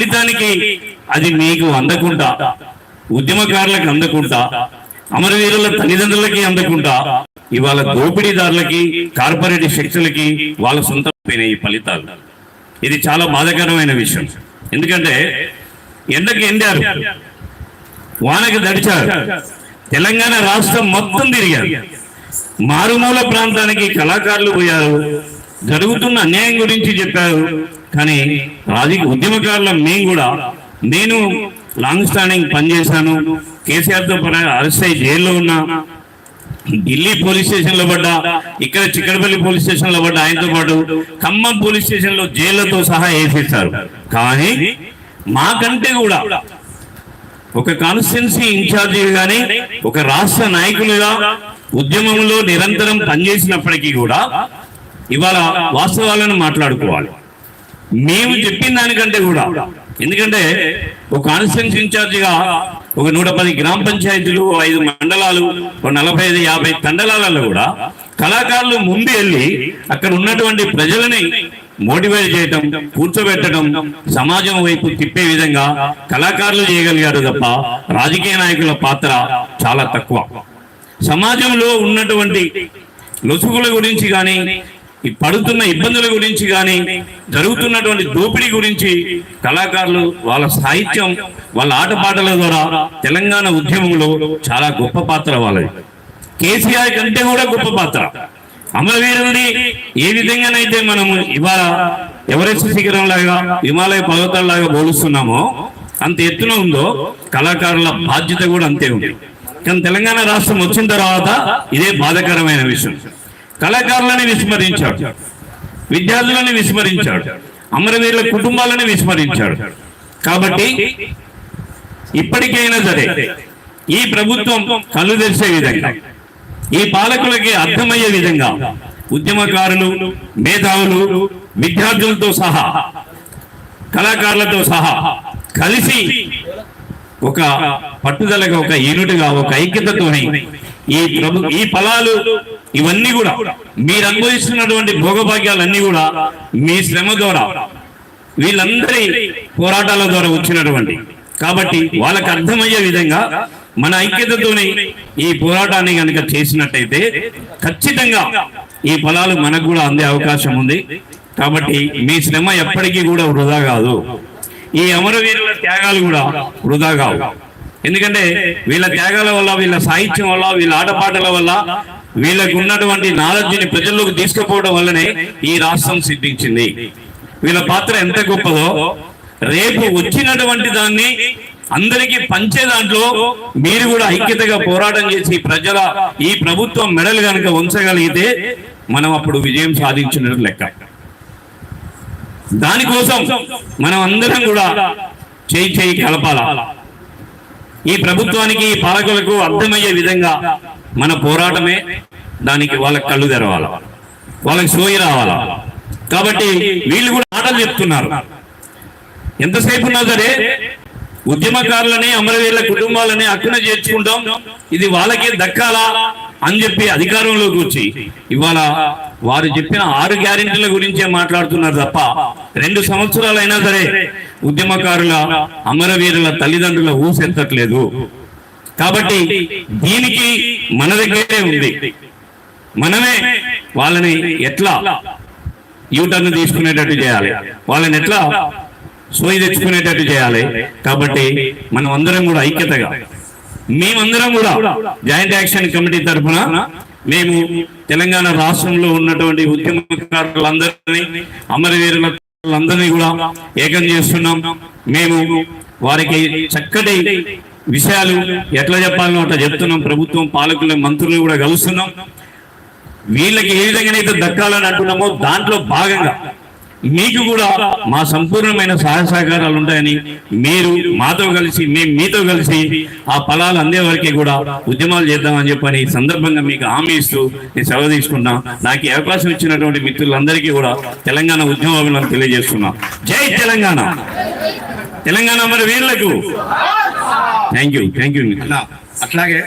ఫలితానికి అది మీకు అందకుండా ఉద్యమకారులకు అందకుండా అమరవీరుల తల్లిదండ్రులకి అందకుండా ఇవాళ దోపిడీదారులకి కార్పొరేట్ శక్తులకి వాళ్ళ సొంతమైన ఈ ఫలితాలు. ఇది చాలా బాధాకరమైన విషయం. ఎందుకంటే ఎండకి ఎండారు వానకి దడిచారు తెలంగాణ రాష్ట్రం మొత్తం తిరిగారు. మారుమూల ప్రాంతానికి కళాకారులు పోయారు జరుగుతున్న అన్యాయం గురించి చెప్పారు కానీ రాజకీయ ఉద్యమకారుల మేము కూడా నేను లాంగ్ స్టాండింగ్ పనిచేశాను కేసీఆర్తో అరెస్ట్ అయ్యి జైల్లో ఉన్నా. ఢిల్లీ పోలీస్ స్టేషన్లో పడ్డా. ఇక్కడ చిక్కడపల్లి పోలీస్ స్టేషన్లో పడ్డా ఆయనతో పాటు. ఖమ్మం పోలీస్ స్టేషన్లో జైళ్ళతో సహా వేసేస్తారు కానీ మాకంటే కూడా ఒక కాన్స్టిట్యున్సీ ఇన్ఛార్జి గాని ఒక రాష్ట్ర నాయకులుగా ఉద్యమంలో నిరంతరం పనిచేసినప్పటికీ కూడా ఇవాళ వాస్తవాలను మాట్లాడుకోవాలి. మేము చెప్పిన దానికంటే కూడా. ఎందుకంటే ఒక కాన్స్టిట్యున్సీ ఇన్ఛార్జిగా ఒక నూట పది గ్రామ పంచాయతీలు ఐదు మండలాలు ఒక నలభై ఐదు యాభై తండలాలలో కూడా కళాకారులు ముందు వెళ్ళి అక్కడ ఉన్నటువంటి ప్రజలని మోటివేట్ చేయటం కూర్చోబెట్టడం సమాజం వైపు తిప్పే విధంగా కళాకారులు చేయగలిగారు తప్ప రాజకీయ నాయకుల పాత్ర చాలా తక్కువ. సమాజంలో ఉన్నటువంటి లొసుగుల గురించి కానీ ఈ పడుతున్న ఇబ్బందుల గురించి కానీ జరుగుతున్నటువంటి దోపిడీ గురించి కళాకారులు వాళ్ళ సాహిత్యం వాళ్ళ ఆటపాటల ద్వారా తెలంగాణ ఉద్యమంలో చాలా గొప్ప పాత్ర వాళ్ళది. కేసీఆర్ కంటే కూడా గొప్ప పాత్ర. అమరవీరుల్ని ఏ విధంగానైతే మనము ఇవాళ ఎవరెస్ట్ శిఖరం లాగా హిమాలయ పర్వతాల లాగా పోలుస్తున్నామో అంత ఎత్తున ఉందో కళాకారుల బాధ్యత కూడా అంతే ఉంది. కానీ తెలంగాణ రాష్ట్రం వచ్చిన తర్వాత ఇదే బాధాకరమైన విషయం. కళాకారులని విస్మరించాడు. విద్యార్థులని విస్మరించాడు. అమరవీరుల కుటుంబాలని విస్మరించాడు. కాబట్టి ఇప్పటికైనా సరే ఈ ప్రభుత్వం కళ్ళు తెరిచే విధంగా ఈ పాలకులకి అర్థమయ్యే విధంగా ఉద్యమకారులు మేధావులు విద్యార్థులతో సహా కళాకారులతో సహా కలిసి ఒక పట్టుదలగా ఒక యూనిట్గా ఒక ఐక్యతతోని ఈ ప్రభు ఈ ఫలాలు ఇవన్నీ కూడా మీరు అనుభవిస్తున్నటువంటి భోగభాగ్యాలన్నీ కూడా మీ శ్రమ ద్వారా వీళ్ళందరి పోరాటాల ద్వారా వచ్చినటువంటి. కాబట్టి వాళ్ళకి అర్థమయ్యే విధంగా మన ఐక్యతతోనే ఈ పోరాటాన్ని కనుక చేసినట్టయితే ఖచ్చితంగా ఈ ఫలాలు మనకు కూడా అందే అవకాశం ఉంది. కాబట్టి మీ శ్రమ ఎప్పటికీ కూడా వృధా కాదు. ఈ అమరవీరుల త్యాగాలు కూడా వృధా కావు. ఎందుకంటే వీళ్ళ త్యాగాల వల్ల వీళ్ళ సాహిత్యం వల్ల వీళ్ళ ఆటపాటల వల్ల వీళ్ళకు ఉన్నటువంటి నాలెడ్జ్ని ప్రజల్లోకి తీసుకుపోవడం వల్లనే ఈ రాష్ట్రం సిద్ధించింది. వీళ్ళ పాత్ర ఎంత గొప్పదో రేపు వచ్చినటువంటి దాన్ని అందరికీ పంచే దాంట్లో మీరు కూడా ఐక్యతగా పోరాటం చేసి ప్రజల ఈ ప్రభుత్వం మెడలు కనుక ఉంచగలిగితే మనం అప్పుడు విజయం సాధించినట్టు లెక్క. దానికోసం మనం అందరం కూడా చేయి చేయి కలపాల. ఈ ప్రభుత్వానికి ఈ పాలకులకు అర్థమయ్యే విధంగా మన పోరాటమే దానికి వాళ్ళకి కళ్ళు తెరవాల. వాళ్ళకి సోయి రావాల. కాబట్టి వీళ్ళు కూడా ఆటలు చెప్తున్నారు. ఎంతసేపు ఉన్నా సరే ఉద్యమకారులని అమరవీరుల కుటుంబాలని అక్కున చేర్చుకుంటాం. ఇది వాళ్ళకే దక్కాలా అని చెప్పి అధికారంలోకి వచ్చి ఇవాళ వారు చెప్పిన ఆరు గ్యారెంటీల గురించే మాట్లాడుతున్నారు తప్ప రెండు సంవత్సరాలైనా సరే ఉద్యమకారుల అమరవీరుల తల్లిదండ్రుల ఊసెత్తట్లేదు. కాబట్టి దీనికి మన దగ్గరే ఉంది. మనమే వాళ్ళని ఎట్లా యూటర్న్ తీసుకునేటట్టు చేయాలి. వాళ్ళని ఎట్లా సోయి తెచ్చుకునేటట్టు చేయాలి. కాబట్టి మనం అందరం కూడా ఐక్యతగా మేమందరం కూడా జాయింట్ యాక్షన్ కమిటీ తరఫున మేము తెలంగాణ రాష్ట్రంలో ఉన్నటువంటి ఉద్యమకారులందరినీ అమరవీరులందరినీ కూడా ఏకం చేస్తున్నాం. మేము వారికి చక్కటి విషయాలు ఎట్లా చెప్పాలనో అట్లా చెప్తున్నాం. ప్రభుత్వం పాలకులు మంత్రులు కూడా కలుస్తున్నాం. వీళ్ళకి ఏ విధంగానైతే దక్కాలని అంటున్నామో దాంట్లో భాగంగా మీకు కూడా మా సంపూర్ణమైన సహాయ సహకారాలు ఉంటాయని మీరు మాతో కలిసి మేము మీతో కలిసి ఆ ఫలాలు అందే వరకే కూడా ఉద్యమాలు చేద్దామని చెప్పని సందర్భంగా మీకు హామీ ఇస్తూ నేను సెలవు తీసుకున్నా. నాకు అవకాశం ఇచ్చినటువంటి మిత్రులందరికీ కూడా తెలంగాణ ఉద్యమాలను తెలియజేస్తున్నా. జై తెలంగాణ! తెలంగాణ మరి వీళ్ళకు! థ్యాంక్ యూ థ్యాంక్ యూ అట్లాగే